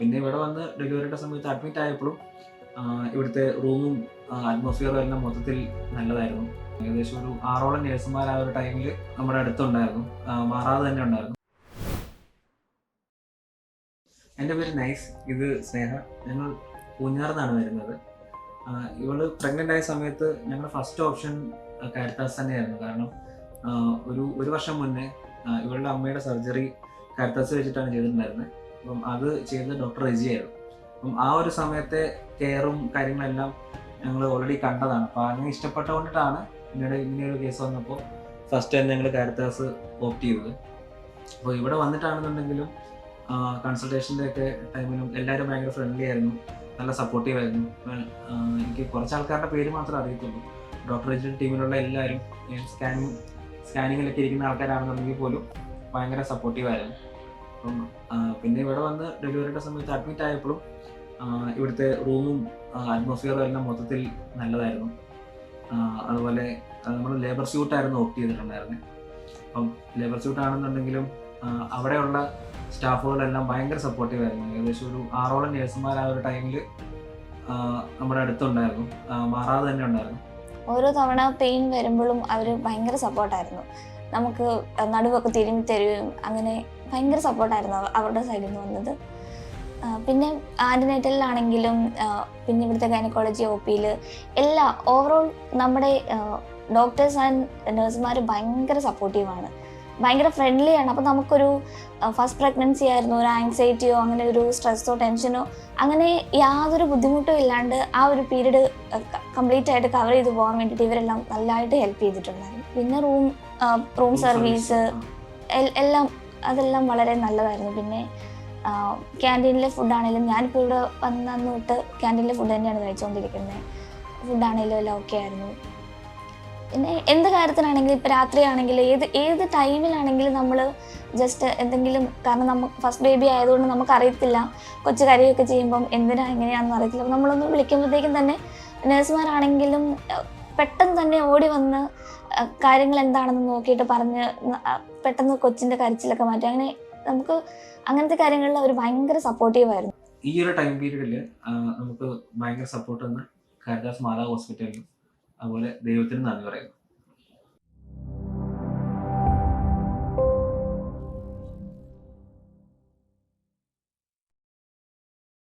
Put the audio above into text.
പിന്നെ ഇവിടെ വന്ന് ഡെലിവറിയുടെ സമയത്ത് അഡ്മിറ്റ് ആയപ്പോഴും ഇവിടുത്തെ റൂമും അറ്റ്മോസ്ഫിയറും എല്ലാം മൊത്തത്തിൽ നല്ലതായിരുന്നു. ഏകദേശം ഒരു ആറോളം നേഴ്സുമാർ ആ ഒരു ടൈമിൽ നമ്മുടെ അടുത്തുണ്ടായിരുന്നു. മാറാതെ തന്നെ ഉണ്ടായിരുന്നു. എന്റെ പേര് നൈസ്. ഇത് സ്നേഹ. ഞങ്ങൾ പൂഞ്ഞാറിന്നാണ് വരുന്നത്. ഇവൾ പ്രഗ്നന്റ് ആയ സമയത്ത് ഞങ്ങളുടെ ഫസ്റ്റ് ഓപ്ഷൻ കാരിത്താസ് തന്നെയായിരുന്നു. കാരണം ഒരു ഒരു വർഷം മുന്നേ ഇവളുടെ അമ്മയുടെ സർജറി കാരിത്താസ് വെച്ചിട്ടാണ് ചെയ്തിട്ടുണ്ടായിരുന്നത്. അപ്പം അത് ചെയ്തത് ഡോക്ടർ റെജി ആയിരുന്നു. അപ്പം ആ ഒരു സമയത്തെ കെയറും കാര്യങ്ങളെല്ലാം ഞങ്ങൾ ഓൾറെഡി കണ്ടതാണ്. അപ്പോൾ അങ്ങനെ ഇഷ്ടപ്പെട്ടുകൊണ്ടിട്ടാണ് പിന്നീട് ഇങ്ങനെ ഒരു കേസ് വന്നപ്പോൾ ഫസ്റ്റ് ടൈം ഞങ്ങൾ കാരിത്താസ് ഓപ്റ്റ് ചെയ്തത്. അപ്പോൾ ഇവിടെ വന്നിട്ടാണെന്നുണ്ടെങ്കിലും കൺസൾട്ടേഷന്റെ ഒക്കെ ടൈമിലും എല്ലാവരും ഭയങ്കര ഫ്രണ്ട്ലി ആയിരുന്നു. നല്ല സപ്പോർട്ടീവ് ആയിരുന്നു. എനിക്ക് കുറച്ച് ആൾക്കാരുടെ പേര് മാത്രമേ അറിയത്തുള്ളൂ. ഡോക്ടർ റെജിയുടെ ടീമിലുള്ള എല്ലാവരും സ്കാനിങ് സ്കാനിങ്ങിലൊക്കെ ഇരിക്കുന്ന ആൾക്കാരാണെന്നുണ്ടെങ്കിൽ പോലും ഭയങ്കര സപ്പോർട്ടീവ് ആയിരുന്നു. അപ്പം പിന്നെ ഇവിടെ വന്ന് ഡെലിവറിയുടെ സമയത്ത് അഡ്മിറ്റ് ആയപ്പോഴും ഇവിടുത്തെ റൂമും അറ്റ്മോസ്ഫിയറും എല്ലാം മൊത്തത്തിൽ നല്ലതായിരുന്നു. അതുപോലെ നമ്മൾ ലേബർ സ്യൂട്ടായിരുന്നു ഓപ്റ്റ് ചെയ്തിട്ടുണ്ടായിരുന്നത് അപ്പം ലേബർ സ്യൂട്ട് ആണെന്നുണ്ടെങ്കിലും അവിടെയുള്ള സ്റ്റാഫുകളെല്ലാം ഭയങ്കര സപ്പോർട്ടീവ് ആയിരുന്നു. ഏകദേശം ഒരു ആറോളം നേഴ്സുമാർ ആ ഒരു ടൈമിൽ നമ്മുടെ അടുത്തുണ്ടായിരുന്നു. മാറാതെ തന്നെ ഉണ്ടായിരുന്നു. ഓരോ തവണ പെയിൻ വരുമ്പോഴും അവർ ഭയങ്കര സപ്പോർട്ടായിരുന്നു നമുക്ക് നടുവൊക്കെ തിരുമ്മി തരുകയും അങ്ങനെ ഭയങ്കര സപ്പോർട്ടായിരുന്നു അവ- അവരുടെ സൈഡിൽ നിന്ന് വന്നത്. പിന്നെ ആന്റിനേറ്റലിലാണെങ്കിലും പിന്നെ ഇവിടുത്തെ ഗൈനക്കോളജി ഒ പിയിൽ എല്ലാ ഓവറോൾ നമ്മുടെ ഡോക്ടേഴ്സ് ആൻഡ് നഴ്സുമാർ ഭയങ്കര സപ്പോർട്ടീവാണ് ഭയങ്കര ഫ്രണ്ട്ലി ആണ്. അപ്പോൾ നമുക്കൊരു ഫസ്റ്റ് പ്രഗ്നൻസി ആയിരുന്നു. ഒരു ആങ്സൈറ്റിയോ അങ്ങനെ ഒരു സ്ട്രെസ്സോ ടെൻഷനോ അങ്ങനെ യാതൊരു ബുദ്ധിമുട്ടും ഇല്ലാണ്ട് ആ ഒരു പീരീഡ് കംപ്ലീറ്റ് ആയിട്ട് കവർ ചെയ്ത് പോകാൻ വേണ്ടിയിട്ട് ഇവരെല്ലാം നല്ലതായിട്ട് ഹെൽപ്പ് ചെയ്തിട്ടുണ്ടായിരുന്നു. പിന്നെ റൂം റൂം സർവീസ് എല്ലാം അതെല്ലാം വളരെ നല്ലതായിരുന്നു. പിന്നെ ക്യാന്റീനിലെ ഫുഡാണെങ്കിലും ഞാനിപ്പോൾ ഇവിടെ വന്നു തൊട്ട് ക്യാന്റീനിലെ ഫുഡ് തന്നെയാണ് കഴിച്ചുകൊണ്ടിരിക്കുന്നത് ഫുഡാണെങ്കിലും എല്ലാം ഓക്കെ ആയിരുന്നു. പിന്നെ എന്ത് കാര്യത്തിനാണെങ്കിലും ഇപ്പോൾ രാത്രിയാണെങ്കിലും ഏത് ഏത് ടൈമിലാണെങ്കിലും നമ്മൾ ജസ്റ്റ് എന്തെങ്കിലും കാരണം നമ്മൾ ഫസ്റ്റ് ബേബി ആയതുകൊണ്ട് നമുക്കറിയത്തില്ല. കൊച്ചു കരയൊക്കെ ചെയ്യുമ്പം എന്തിനാ എങ്ങനെയാണെന്ന് അറിയത്തില്ല. നമ്മളൊന്ന് വിളിക്കുമ്പോഴത്തേക്കും തന്നെ നേഴ്സുമാരാണെങ്കിലും പെട്ടെന്ന് തന്നെ ഓടി വന്ന് കാര്യങ്ങൾ എന്താണെന്ന് നോക്കിയിട്ട് പറഞ്ഞ് പെട്ടെന്ന് കൊച്ചിന്റെ കരച്ചിലൊക്കെ മാറ്റി. അങ്ങനെ നമുക്ക് അങ്ങനത്തെ കാര്യങ്ങളിൽ അവർ ഭയങ്കര സപ്പോർട്ടീവായിരുന്നു ഈ ഒരു ടൈം പീരീഡിൽ നമുക്ക് ഭയങ്കര സപ്പോർട്ട് തന്ന കാരിദാസ് മാതാ ഹോസ്പിറ്റലിലും അതുപോലെ ദൈവത്തിന് നന്ദി പറയുന്നു.